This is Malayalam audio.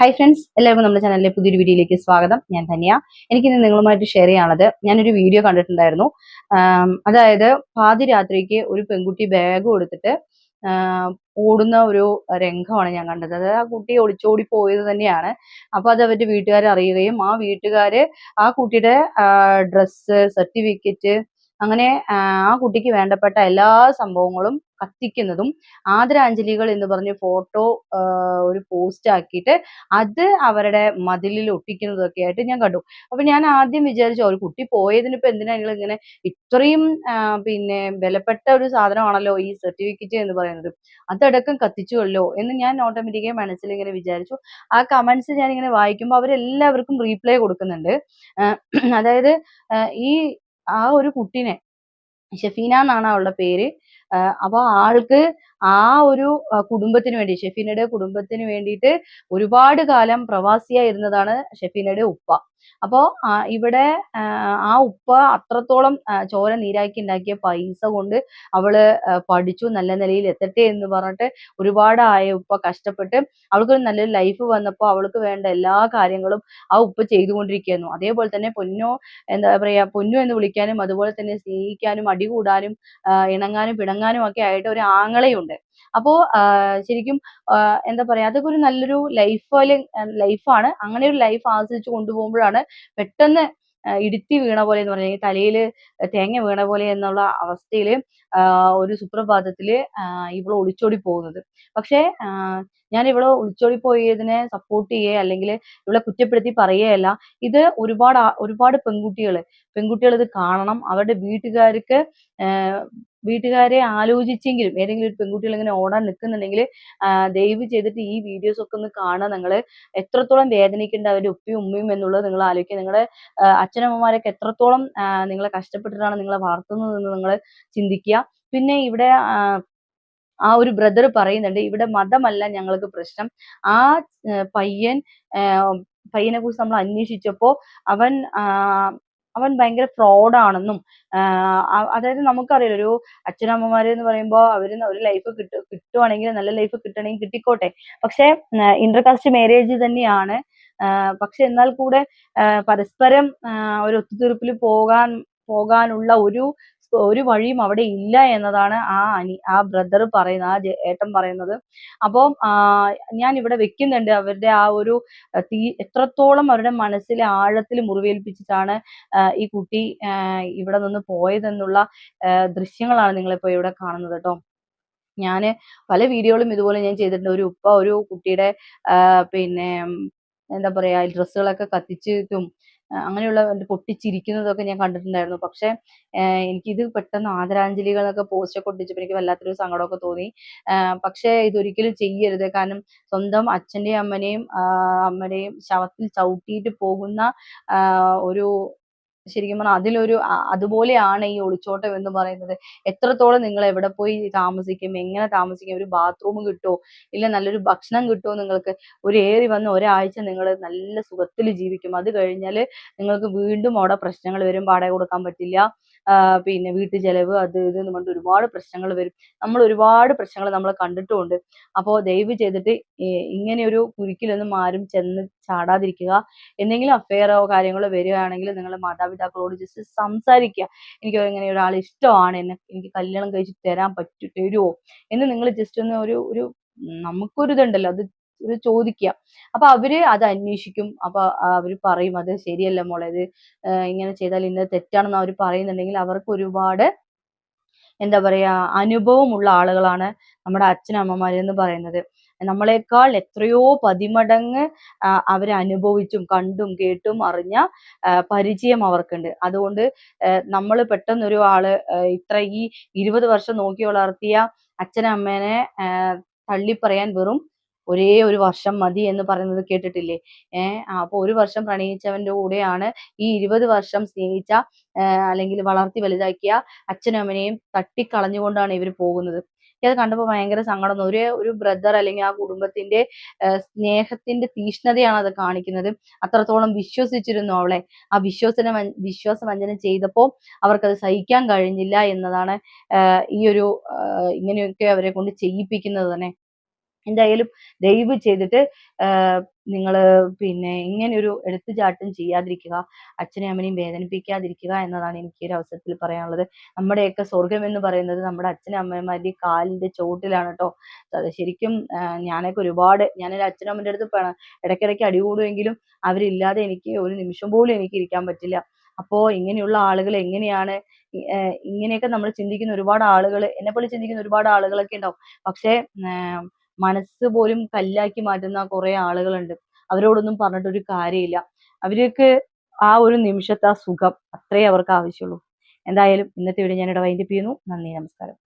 ഹായ് ഫ്രണ്ട്സ് എല്ലാവർക്കും നമ്മുടെ ചാനലിലെ പുതിയൊരു വീഡിയോയിലേക്ക് സ്വാഗതം. ഞാൻ ധന്യ. എനിക്കിന്ന് നിങ്ങളുമായിട്ട് ഷെയർ ചെയ്യാനുള്ളത് ഞാനൊരു വീഡിയോ കണ്ടിട്ടുണ്ടായിരുന്നു. അതായത് പാതിരാത്രിക്ക് ഒരു പെൺകുട്ടി ബാഗ് കൊടുത്തിട്ട് ഓടുന്ന ഒരു രംഗമാണ് ഞാൻ കണ്ടത്. അതായത് ആ കുട്ടി ഒളിച്ചോടി പോയത് തന്നെയാണ്. അപ്പൊ അത് അവരുടെ വീട്ടുകാർ അറിയുകയും ആ വീട്ടുകാര് ആ കുട്ടിയുടെ ഡ്രസ്സ് സർട്ടിഫിക്കറ്റ് അങ്ങനെ ആ കുട്ടിക്ക് വേണ്ടപ്പെട്ട എല്ലാ സംഭവങ്ങളും കത്തിക്കുന്നതും ആദരാഞ്ജലികൾ എന്ന് പറഞ്ഞ് ഫോട്ടോ ഒരു പോസ്റ്റ് ആക്കിയിട്ട് അത് അവരുടെ മതിലിൽ ഒട്ടിക്കുന്നതൊക്കെ ആയിട്ട് ഞാൻ കണ്ടു. അപ്പൊ ഞാൻ ആദ്യം വിചാരിച്ചു ഒരു കുട്ടി പോയതിന് ഇപ്പൊ എന്തിനാ നിങ്ങൾ ഇങ്ങനെ ഇത്രയും പിന്നെ വിലപ്പെട്ട ഒരു സാധനമാണല്ലോ ഈ സർട്ടിഫിക്കറ്റ് എന്ന് പറയുന്നത്. അതടക്കം കത്തിച്ചുവല്ലോ എന്ന് ഞാൻ ഓട്ടോമാറ്റിക്കായി മനസ്സിൽ ഇങ്ങനെ വിചാരിച്ചു. ആ കമന്റ്സ് ഞാൻ ഇങ്ങനെ വായിക്കുമ്പോൾ അവരെല്ലാവർക്കും റീപ്ലൈ കൊടുക്കുന്നുണ്ട്. അതായത് ഈ ആ ഒരു കുട്ടീനെ ഷെഫീന എന്നാണ് അവളുടെ പേര് அப்போ ஆளுக்கு ആ ഒരു കുടുംബത്തിന് വേണ്ടി ഷെഫീനയുടെ കുടുംബത്തിന് വേണ്ടിയിട്ട് ഒരുപാട് കാലം പ്രവാസിയായിരുന്നതാണ് ഷെഫീനയുടെ ഉപ്പ. അപ്പോ ഇവിടെ ആ ഉപ്പ അത്രത്തോളം ചോര നീരാക്കി ഉണ്ടാക്കിയ പൈസ കൊണ്ട് അവൾ പഠിച്ചു നല്ല നിലയിൽ എത്തട്ടെ എന്ന് പറഞ്ഞിട്ട് ഒരുപാട് ആയ ഉപ്പ കഷ്ടപ്പെട്ട് അവൾക്കൊരു നല്ലൊരു ലൈഫ് വന്നപ്പോൾ അവൾക്ക് വേണ്ട എല്ലാ കാര്യങ്ങളും ആ ഉപ്പ ചെയ്തുകൊണ്ടിരിക്കുന്നു. അതേപോലെ തന്നെ പൊന്നോ എന്താ പറയാ പൊന്നു എന്ന് വിളിക്കാനും അതുപോലെ തന്നെ സ്നേഹിക്കാനും അടി കൂടാനും ഇണങ്ങാനും പിണങ്ങാനും ഒക്കെ ആയിട്ട് ഒരു ആങ്ങളയുണ്ട്. അപ്പോ ആഹ് ശരിക്കും എന്താ പറയാ അതൊക്കെ ഒരു നല്ലൊരു ലൈഫ് ലൈഫാണ് അങ്ങനെ ഒരു ലൈഫ് ആസ്വദിച്ച് കൊണ്ടുപോകുമ്പോഴാണ് പെട്ടെന്ന് ഇടുത്തി വീണ പോലെ എന്ന് പറഞ്ഞാൽ തലയിൽ തേങ്ങ വീണ പോലെ എന്നുള്ള അവസ്ഥയിൽ ഒരു സുപ്രഭാതത്തിൽ ഇവൾ ഒളിച്ചോടി പോകുന്നത്. പക്ഷേ ഞാൻ ഇവൾ ഒളിച്ചോടി പോയതിനെ സപ്പോർട്ട് ചെയ്യേ അല്ലെങ്കിൽ ഇവളെ കുറ്റപ്പെടുത്തി പറയുകയല്ല ഇത് ഒരുപാട് ഒരുപാട് പെൺകുട്ടികൾ പെൺകുട്ടികൾ ഇത് കാണണം. അവരുടെ വീട്ടുകാർക്ക് വീട്ടുകാരെ ആലോചിച്ചെങ്കിലും ഏതെങ്കിലും ഒരു പെൺകുട്ടികൾ ഇങ്ങനെ ഓടാൻ നിൽക്കുന്നുണ്ടെങ്കിൽ ദയവ് ചെയ്തിട്ട് ഈ വീഡിയോസ് ഒക്കെ ഒന്ന് കാണുക. നിങ്ങൾ എത്രത്തോളം വേദനിക്കേണ്ട അവരുടെ ഉപ്പയും ഉമ്മയും എന്നുള്ളത് നിങ്ങൾ ആലോചിക്കുക. നിങ്ങളുടെ അച്ഛനമ്മമാരൊക്കെ എത്രത്തോളം നിങ്ങളെ കഷ്ടപ്പെട്ടിട്ടാണ് നിങ്ങളെ വളർത്തുന്നതെന്ന് നിങ്ങൾ ചിന്തിക്കുക. പിന്നെ ഇവിടെ ആ ഒരു ബ്രദർ പറയുന്നുണ്ട് ഇവിടെ മതമല്ല ഞങ്ങൾക്ക് പ്രശ്നം. ആ പയ്യൻ പയ്യനെ കുറിച്ച് നമ്മൾ അന്വേഷിച്ചപ്പോ അവൻ അവൻ ഭയങ്കര അ- അതായത് നമുക്കറിയാം ഒരു അച്ഛനമ്മമാര് എന്ന് പറയുമ്പോൾ അവർ ഒരു ലൈഫ് കിട്ടു കിട്ടുവാണെങ്കിൽ നല്ല ലൈഫ് കിട്ടണമെങ്കിൽ കിട്ടിക്കോട്ടെ. പക്ഷെ ഇന്റർകാസ്റ്റ് മാരേജ് തന്നെയാണ്. പക്ഷെ എന്നാൽ കൂടെ പരസ്പരം ഒരു ഒത്തുതീർപ്പിൽ പോകാൻ പോകാനുള്ള ഒരു ഒരു വഴിയും അവിടെ ഇല്ല എന്നതാണ് ആ അനി ആ ബ്രദർ പറയുന്നത് ആ ഏട്ടൻ പറയുന്നത്. അപ്പോൾ ഞാൻ ഇവിടെ വെക്കുന്നുണ്ട് അവരുടെ ആ ഒരു തീ എത്രത്തോളം അവരുടെ മനസ്സിലെ ആഴത്തിൽ മുറിവേൽപ്പിച്ചിട്ടാണ് ഈ കുട്ടി ഇവിടെ നിന്ന് പോയതെന്നുള്ള ദൃശ്യങ്ങളാണ് നിങ്ങളിപ്പോ ഇവിടെ കാണുന്നത് കേട്ടോ. ഞാൻ പല വീഡിയോകളും ഇതുപോലെ ഞാൻ ചെയ്തിട്ടുണ്ട്. ഒരു ഉപ്പ ഒരു കുട്ടിയുടെ പിന്നെ എന്താ പറയാ ഡ്രസ്സുകളൊക്കെ കത്തിച്ചിട്ടും അങ്ങനെയുള്ള പൊട്ടിച്ചിരിക്കുന്നതൊക്കെ ഞാൻ കണ്ടിട്ടുണ്ടായിരുന്നു. പക്ഷെ എനിക്കിത് പെട്ടെന്ന് ആദരാഞ്ജലികളൊക്കെ പോസ്റ്റൊക്കെ ഒട്ടിച്ചപ്പോൾ എനിക്ക് വല്ലാത്തൊരു സങ്കടമൊക്കെ തോന്നി. പക്ഷെ ഇതൊരിക്കലും ചെയ്യരുത്. കാരണം സ്വന്തം അച്ഛന്റെയും അമ്മനെയും അമ്മനെയും ശവത്തിൽ ചവിട്ടിയിട്ട് പോകുന്ന ഒരു ശരിക്കും പറഞ്ഞാൽ അതിലൊരു അതുപോലെയാണ് ഈ ഒളിച്ചോട്ടം എന്ന് പറയുന്നത്. എത്രത്തോളം നിങ്ങൾ എവിടെ പോയി താമസിക്കും എങ്ങനെ താമസിക്കും ഒരു ബാത്റൂം കിട്ടുമോ ഇല്ല നല്ലൊരു ഭക്ഷണം കിട്ടുമോ നിങ്ങൾക്ക് ഒരു ഏറി വന്ന ഒരാഴ്ച നിങ്ങൾ നല്ല സുഖത്തിൽ ജീവിക്കും. അത് കഴിഞ്ഞാൽ നിങ്ങൾക്ക് വീണ്ടും അവിടെ പ്രശ്നങ്ങൾ വരും വാടക കൊടുക്കാൻ പറ്റില്ല. പിന്നെ വീട്ടു ചെലവ് അത് ഇത് എന്ന് പറഞ്ഞിട്ട് ഒരുപാട് പ്രശ്നങ്ങൾ വരും. നമ്മൾ ഒരുപാട് പ്രശ്നങ്ങൾ നമ്മൾ കണ്ടിട്ടുമുണ്ട്. അപ്പോൾ ദയവ് ചെയ്തിട്ട് ഇങ്ങനെ ഒരു കുരുക്കിലൊന്നും ആരും ചെന്ന് ചാടാതിരിക്കുക. എന്തെങ്കിലും അഫെയറോ കാര്യങ്ങളോ വരികയാണെങ്കിൽ നിങ്ങൾ മാതാപിതാക്കളോട് ജസ്റ്റ് സംസാരിക്കുക. എനിക്ക് ഇങ്ങനെ ഒരാൾ ഇഷ്ടമാണ് എന്നെ എനിക്ക് കല്യാണം കഴിച്ച് തരാൻ പറ്റു തരുമോ എന്ന് നിങ്ങൾ ജസ്റ്റ് ഒന്ന് ഒരു ഒരു നമുക്കൊരു ഇതുണ്ടല്ലോ അത് ചോദിക്കുക അപ്പൊ അവർ അത് അന്വേഷിക്കും. അപ്പൊ അവർ പറയും അത് ശരിയല്ല മോളെ ഇത് ഇങ്ങനെ ചെയ്താൽ ഇന്നത് തെറ്റാണെന്ന് അവർ പറയുന്നുണ്ടെങ്കിൽ അവർക്ക് ഒരുപാട് എന്താ പറയാ അനുഭവമുള്ള ആളുകളാണ് നമ്മുടെ അച്ഛനമ്മമാര് എന്ന് പറയുന്നത്. നമ്മളെക്കാൾ എത്രയോ പതിമടങ്ങ് അവരെ അനുഭവിച്ചും കണ്ടും കേട്ടും അറിഞ്ഞ പരിചയം അവർക്കുണ്ട്. അതുകൊണ്ട് നമ്മൾ പെട്ടെന്ന് ഒരു ആൾ ഇത്ര ഈ ഇരുപത് വർഷം നോക്കി വളർത്തിയ അച്ഛനമ്മേനെ തള്ളിപ്പറയാൻ വെറും ഒരേ ഒരു വർഷം മതി എന്ന് പറയുന്നത് കേട്ടിട്ടില്ലേ? ഏഹ് അപ്പൊ ഒരു വർഷം പ്രണയിച്ചവന്റെ കൂടെയാണ് ഈ ഇരുപത് വർഷം സ്നേഹിച്ച അല്ലെങ്കിൽ വളർത്തി വലുതാക്കിയ അച്ഛനും അമ്മനെയും തട്ടിക്കളഞ്ഞുകൊണ്ടാണ് ഇവർ പോകുന്നത്. എനിക്കത് കണ്ടപ്പോൾ ഭയങ്കര സങ്കടം ഒരേ ഒരു ബ്രദർ അല്ലെങ്കിൽ ആ കുടുംബത്തിന്റെ സ്നേഹത്തിന്റെ തീഷ്ണതയാണ് അത് കാണിക്കുന്നത്. അത്രത്തോളം വിശ്വസിച്ചിരുന്നു അവളെ. ആ വിശ്വസന വഞ്ച- വിശ്വാസവഞ്ചന ചെയ്തപ്പോൾ അവർക്കത് സഹിക്കാൻ കഴിഞ്ഞില്ല എന്നതാണ് ഈ ഒരു ഇങ്ങനെയൊക്കെ അവരെ കൊണ്ട് ചെയ്യിപ്പിക്കുന്നത് തന്നെ. എന്തായാലും ദയവ് ചെയ്തിട്ട് നിങ്ങൾ പിന്നെ ഇങ്ങനെ ഒരു എടുത്തുചാട്ടം ചെയ്യാതിരിക്കുക അച്ഛനെയും അമ്മനെയും വേദനിപ്പിക്കാതിരിക്കുക എന്നതാണ് എനിക്ക് ഈ ഒരു അവസരത്തിൽ പറയാനുള്ളത്. നമ്മുടെയൊക്കെ സ്വർഗം എന്ന് പറയുന്നത് നമ്മുടെ അച്ഛനും അമ്മമാരുടെയും കാലിന്റെ ചോട്ടിലാണ് കേട്ടോ അത് ശരിക്കും ഞാനൊക്കെ ഒരുപാട് ഞാൻ എന്റെ അച്ഛനും അമ്മന്റെ അടുത്ത് ഇടയ്ക്കിടയ്ക്ക് അടി കൂടുമെങ്കിലും അവരില്ലാതെ എനിക്ക് ഒരു നിമിഷം പോലും എനിക്ക് ഇരിക്കാൻ പറ്റില്ല. അപ്പോ ഇങ്ങനെയുള്ള ആളുകൾ എങ്ങനെയാണ് ഇങ്ങനെയൊക്കെ നമ്മൾ ചിന്തിക്കുന്ന ഒരുപാട് ആളുകൾ എന്നെപ്പോലെ പോലെ ചിന്തിക്കുന്ന ഒരുപാട് ആളുകളൊക്കെ ഉണ്ടാവും. പക്ഷേ മനസ്സ് പോലും കല്ലാക്കി മാറ്റുന്ന കുറെ ആളുകളുണ്ട്. അവരോടൊന്നും പറഞ്ഞിട്ട് ഒരു കാര്യമില്ല. അവർക്ക് ആ ഒരു നിമിഷത്തെ ആ സുഖം അത്രേ അവർക്ക് ആവശ്യമുള്ളൂ. എന്തായാലും ഇന്നത്തെ വീഡിയോ ഞാൻ ഇവിടെ വൈൻഡപ്പ് ചെയ്യുന്നു. നന്ദി നമസ്കാരം.